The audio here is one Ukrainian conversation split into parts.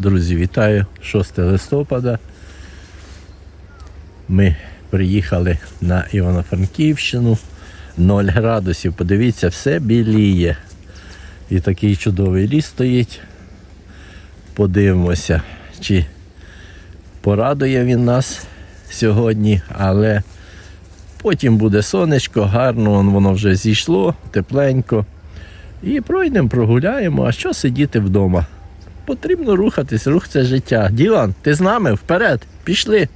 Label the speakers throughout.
Speaker 1: Друзі, вітаю 6 листопада. Ми приїхали на Івано-Франківщину. 0 градусів. Подивіться, все біліє. І такий чудовий ліс стоїть. Подивимося, чи порадує він нас сьогодні, але потім буде сонечко, гарно, воно вже зійшло, тепленько. І пройдемо, прогуляємо. А що сидіти вдома? Потрібно рухатись, рух це життя. Ділан, ти з нами вперед, пішли.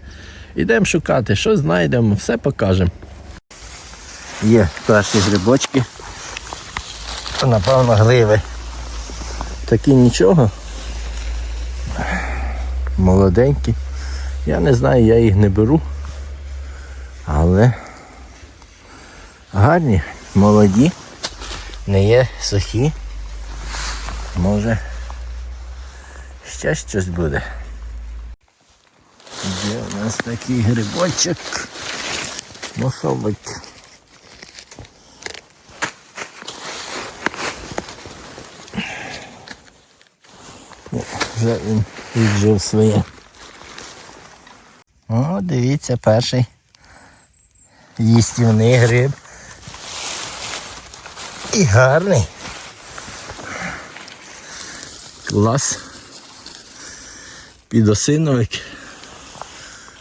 Speaker 1: Ідемо шукати, що знайдемо, все покажемо. Є перші грибочки. Напевно, гливи. Такі нічого. Молоденькі. Я не знаю, я їх не беру. Але гарні, молоді, не є сухі. Може ще щось буде. Є у нас такий грибочок. Маховик. Вже він віджив своє. О, дивіться, перший їстівний гриб. І гарний. Клас. Підосиновик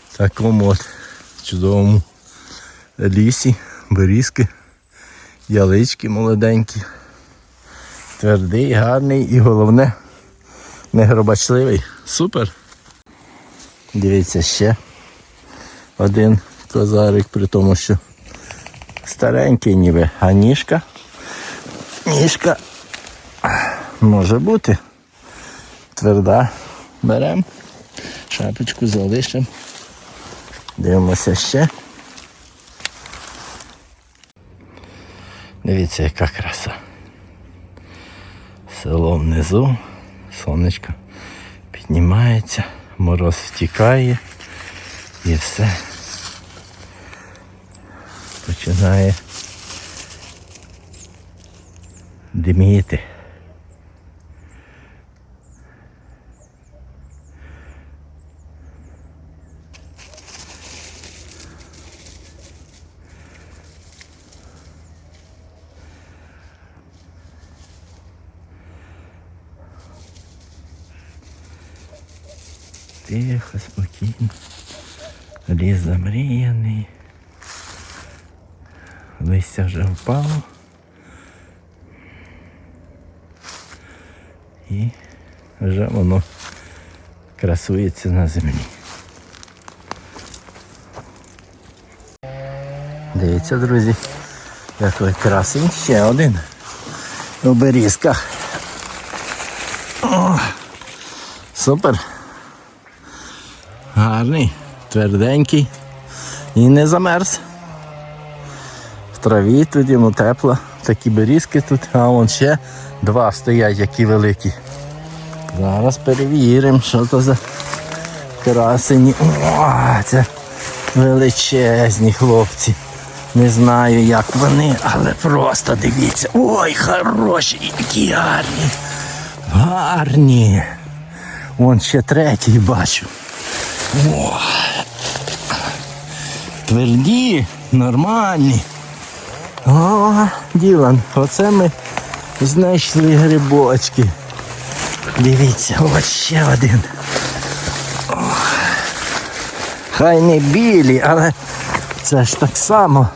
Speaker 1: в такому от чудовому лісі, берізки, ялички молоденькі. Твердий, гарний і головне не гробачливий. Супер. Дивіться ще один козарик, при тому, що старенький ніби, а ніжка. Ніжка може бути. Тверда. Беремо. Шапочку залишимо. Дивимося ще. Дивіться, яка краса. Село внизу, сонечко піднімається, мороз втікає і все починає диміти. Тихо, спокійно. Ліс замріяний. Листя вже впало. І вже воно красується на землі. Дивіться, друзі, який красень ще один у берізках. О, супер. Гарний, тверденький і не замерз. В траві тут йому тепло, такі берізки тут, а вон ще два стоять, які великі. Зараз перевіримо, що то за красені. О, це величезні хлопці. Не знаю, як вони, але просто дивіться. Ой, хороші, які гарні. Гарні. Вон ще третій бачу. О, тверді, нормальні. О, Ділан, оце ми знайшли грибочки. Дивіться, ось ще один. О, хай не білі, але це ж так само.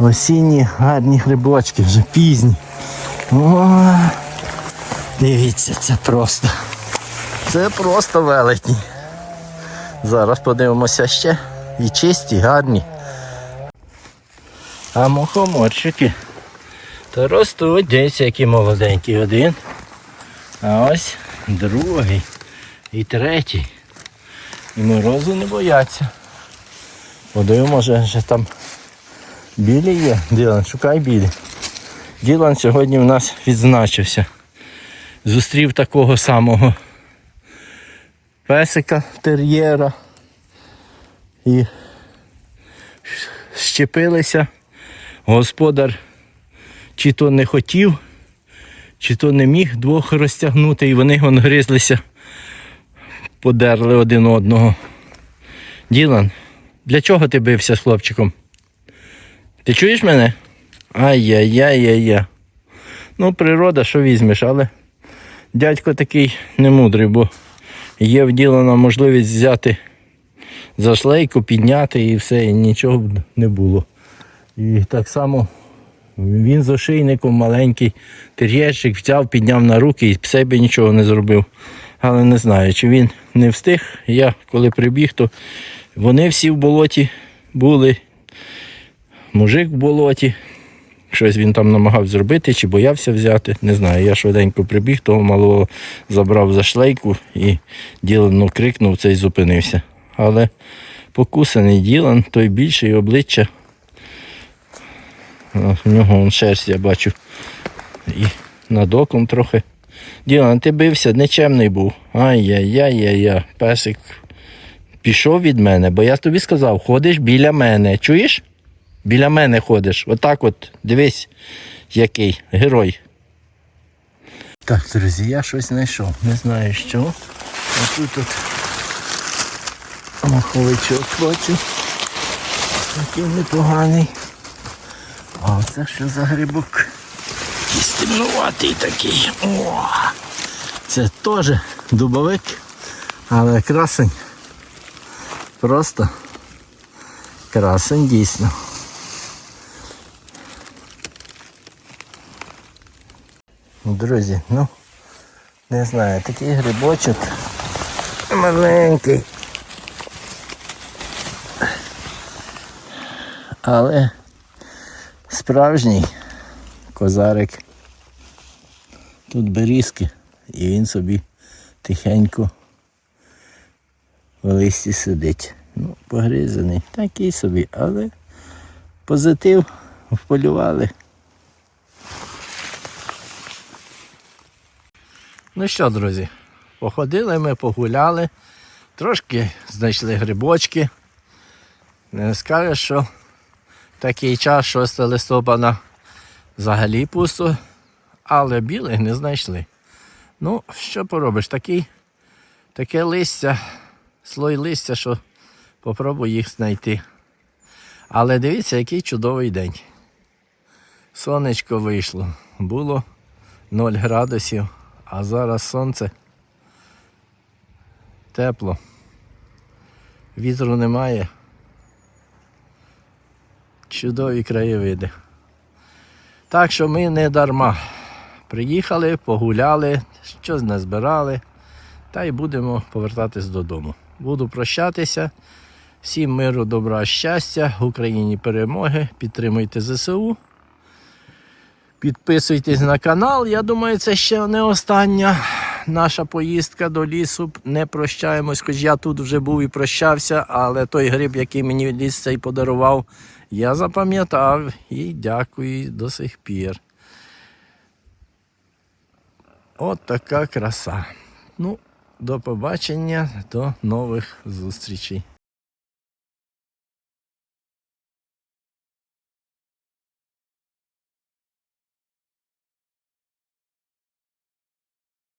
Speaker 1: Осінні гарні грибочки, вже пізні. О, дивіться, це просто. Це просто велетні. Зараз подивимося ще. І чисті, гарні. А мухоморчики. То ростуть, дивіться, які молоденькі. Один. А ось другий. І третій. І морозу не бояться. Подивимо, може вже там білі є. Ділан, шукай білі. Ділан сьогодні в нас відзначився. Зустрів такого самого песика тер'єра і щепилися. Господар чи то не хотів, чи то не міг двох розтягнути, і вони вон гризлися подерли один одного. Ділан, для чого ти бився з хлопчиком? Ти чуєш мене? Ай-яй-яй-яй-яй. Ну, природа, що візьмеш, але дядько такий немудрий, бо є в Ділана можливість взяти за шлейку, підняти і все, і нічого б не було. І так само він з ошейником маленький тер'єрчик взяв, підняв на руки і себе нічого не зробив. Але не знаю, чи він не встиг. Я коли прибіг, то вони всі в болоті були. Мужик в болоті. Щось він там намагався зробити, чи боявся взяти. Не знаю. Я швиденько прибіг, того малого забрав за шлейку і ділано крикнув, цей зупинився. Але покусаний Ділан, той більший обличчя. В нього он шерсть, я бачу. І над оком трохи. Ділан, ти бився, нечемний був. Ай-яй-яй-яй-яй. Песик пішов від мене, бо я тобі сказав, ходиш біля мене. Чуєш? Біля мене ходиш. Отак от, дивись, який герой. Так, друзі, я щось знайшов. Не знаю що. А тут от маховичок бачу. Такий непоганий. А це що за грибок? Якийсь темнуватий такий. О! Це теж дубовик, але красень. Просто красень дійсно. Друзі, ну не знаю, такий грибочок маленький. Але справжній козарик. Тут берізки, і він собі тихенько в листі сидить. Ну, погризаний, такий собі, але позитив вполювали. Ну що, друзі, походили ми, погуляли, трошки знайшли грибочки. Не скажеш, що такий час 6 листопада взагалі пусто, але білих не знайшли. Ну, що поробиш? Такий, таке листя, слой листя, що попробуй їх знайти. Але дивіться, який чудовий день. Сонечко вийшло. Було 0 градусів, а зараз сонце тепло. Вітру немає. Чудові краєвиди. Так що ми не дарма. Приїхали, погуляли, щось назбирали, та й будемо повертатись додому. Буду прощатися. Всім миру, добра, щастя, Україні перемоги. Підтримуйте ЗСУ. Підписуйтесь на канал. Я думаю, це ще не остання наша поїздка до лісу. Не прощаємось, хоч я тут вже був і прощався, але той гриб, який мені ліс цей подарував, я запам'ятав і дякую до сих пір. От така краса. Ну, до побачення, до нових зустрічей.